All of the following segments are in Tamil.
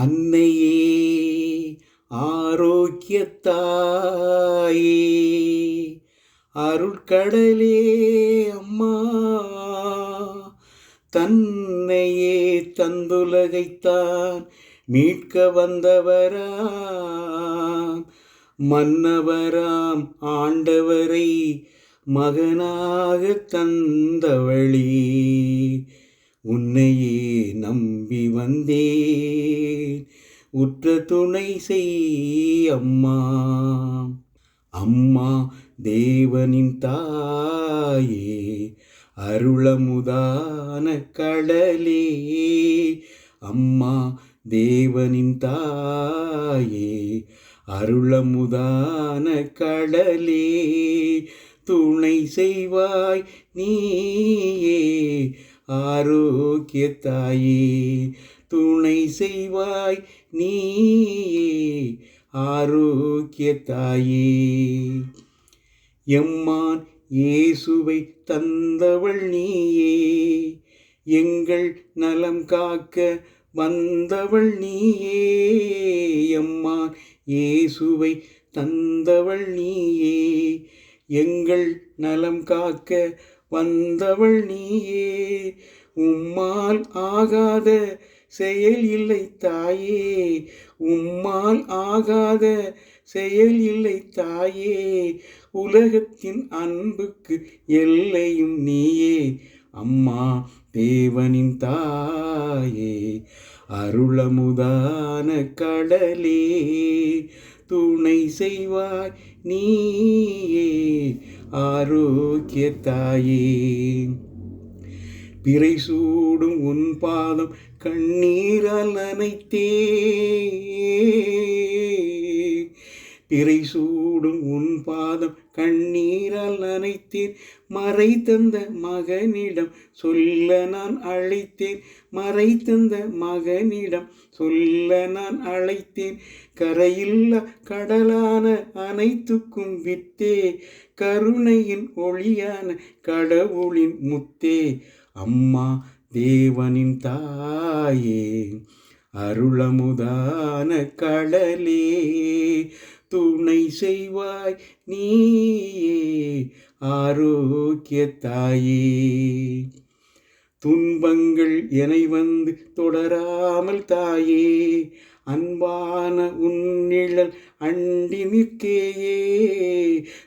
அன்னையே ஆரோக்கியத்தாயே. அருட்கடலே அம்மா தன்னையே தந்துலகைத்தான் மீட்க வந்தவராம். மன்னவராம் ஆண்டவரை மகனாக தந்தவழி உன்னையே நம்பி வந்தேன். உற்ற துணை செய் அம்மா. அம்மா தேவனின் தாயே அருளமுதான கடலே. அம்மா தேவனின் தாயே அருளமுதான கடலே. துணை செய்வாய் நீயே ஆரோக்கிய தாயே துணை செய்வாய் நீயே ஆரோக்கிய தாயே எம்மான் இயேசுவை தந்தவள் நீயே எங்கள் நலம் காக்க வந்தவள் நீயே. எம்மான் இயேசுவை தந்தவள் நீயே எங்கள் நலம் காக்க வந்தவள் நீயே உம்மால் ஆகாத செயல் இல்லை தாயே உம்மால் ஆகாத செயல் இல்லை தாயே உலகத்தின் அன்புக்கு எல்லையும் நீயே அம்மா தேவனின் தாயே அருளமுதான கடலே துணை செய்வாய் நீயே. ஆரோக்கிய தாயே பிறை சூடும் உன் பாதம் கண்ணீரால் நனைத்தே. பிறை சூடும் உன் பாதம் கண்ணீரால் நனைத்தேன். மறை தந்த மகனிடம் சொல்ல நான் அழைத்தேன். மறை தந்த மகனிடம் சொல்ல நான் அழைத்தேன். கரையில்ல கடலான அனைத்துக்கும் வித்தே. கருணையின் ஒளியான கடவுளின் முத்தே. அம்மா தேவனின் தாயே அருளமுதான கடலே. துணை செய்வாய் நீயே ஆரோக்கிய தாயே. துன்பங்கள் என வந்து தொடராமல் தாயே அன்பான உன்னிழல் அண்டி நிற்கேயே.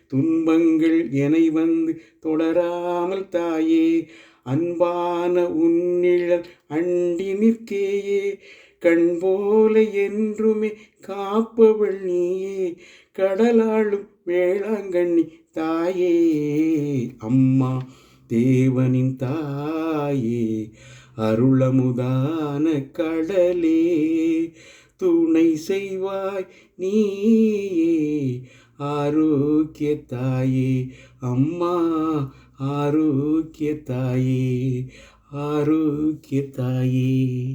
துன்பங்கள் என வந்து தொடராமல் தாயே அன்பான உன்னிழல் அண்டி நிற்கேயே. கண் போல என்றுமே காப்பவள் நீயே. கடலாளும் வேளாங்கண்ணி தாயே. அம்மா தேவனின் தாயே. அருளமுதான கடலே. துணை செய்வாய் நீயே. ஆரோக்கிய தாயே அம்மா ஆரோக்கிய தாயே ஆரோக்கிய தாயே